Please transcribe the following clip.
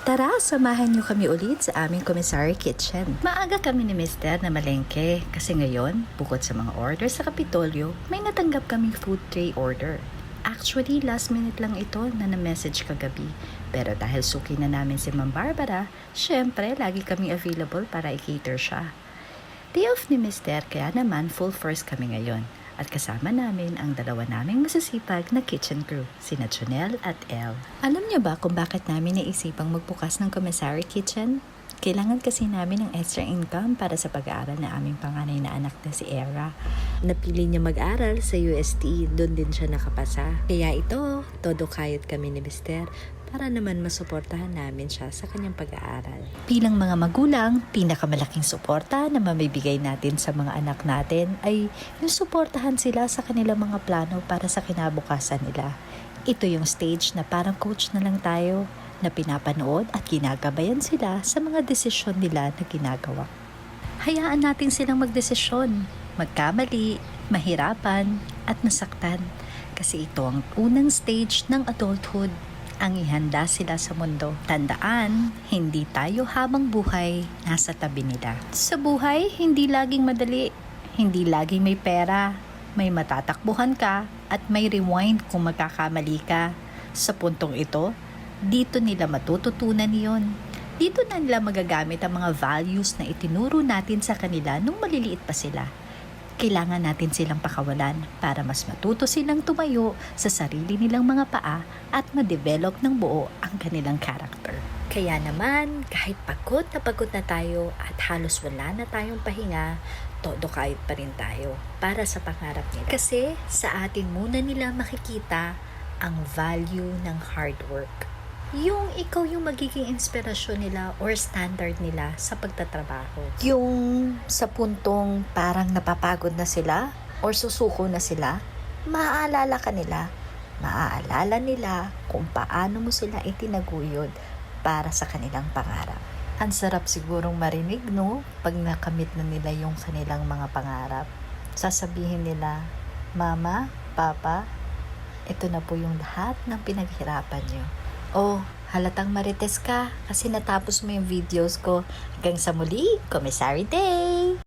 Tara, samahan niyo kami ulit sa aming commissary kitchen. Maaga kami ni Mister na malengke kasi ngayon, bukod sa mga order sa Kapitolyo, may natanggap kaming food tray order. Actually, last minute lang ito na na-message kagabi. Pero dahil suki na namin si Ma'am Barbara, syempre lagi kami available para i-cater siya. Day off ni Mister kaya naman full force kami ngayon. At kasama namin ang dalawa naming masasipag na kitchen crew, sina Chonel at Elle. Alam niyo ba kung bakit namin naisipang magbukas ng commissary kitchen? Kailangan kasi namin ng extra income para sa pag-aaral na aming panganay na anak na si Era. Napili niya mag-aral sa UST, doon din siya nakapasa. Kaya ito, todo kayot kami ni Mister para naman masuportahan namin siya sa kanyang pag-aaral. Bilang mga magulang, pinakamalaking suporta na mamibigay natin sa mga anak natin ay yung suportahan sila sa kanilang mga plano para sa kinabukasan nila. Ito yung stage na parang coach na lang tayo na pinapanood at ginagabayan sila sa mga desisyon nila na ginagawa. Hayaan natin silang magdesisyon, magkamali, mahirapan at masaktan kasi ito ang unang stage ng adulthood ang ihanda sila sa mundo. Tandaan, hindi tayo habang buhay nasa tabi nila. Sa buhay, hindi laging madali. Hindi laging may pera. May matatakbuhan ka at may rewind kung magkakamali ka. Sa puntong ito, dito nila matututunan yon. Dito na nila magagamit ang mga values na itinuro natin sa kanila nung maliliit pa sila kailangan natin silang pakawalan para mas matuto silang tumayo sa sarili nilang mga paa at ma-develop ng buo ang kanilang character. Kaya naman, kahit pagod na pagod na tayo at halos wala na tayong pahinga, todo kahit pa rin tayo para sa pangarap nila. Kasi sa atin muna nila makikita ang value ng hard work yung ikaw yung magiging inspirasyon nila or standard nila sa pagtatrabaho. Yung sa puntong parang napapagod na sila or susuko na sila, maaalala ka nila. Maaalala nila kung paano mo sila itinaguyod para sa kanilang pangarap. Ang sarap sigurong marinig, no? Pag nakamit na nila yung kanilang mga pangarap. Sasabihin nila, Mama, Papa, ito na po yung lahat ng pinaghirapan nyo. Oh, halatang marites ka kasi natapos mo yung videos ko. Hanggang sa muli, Commissary Day!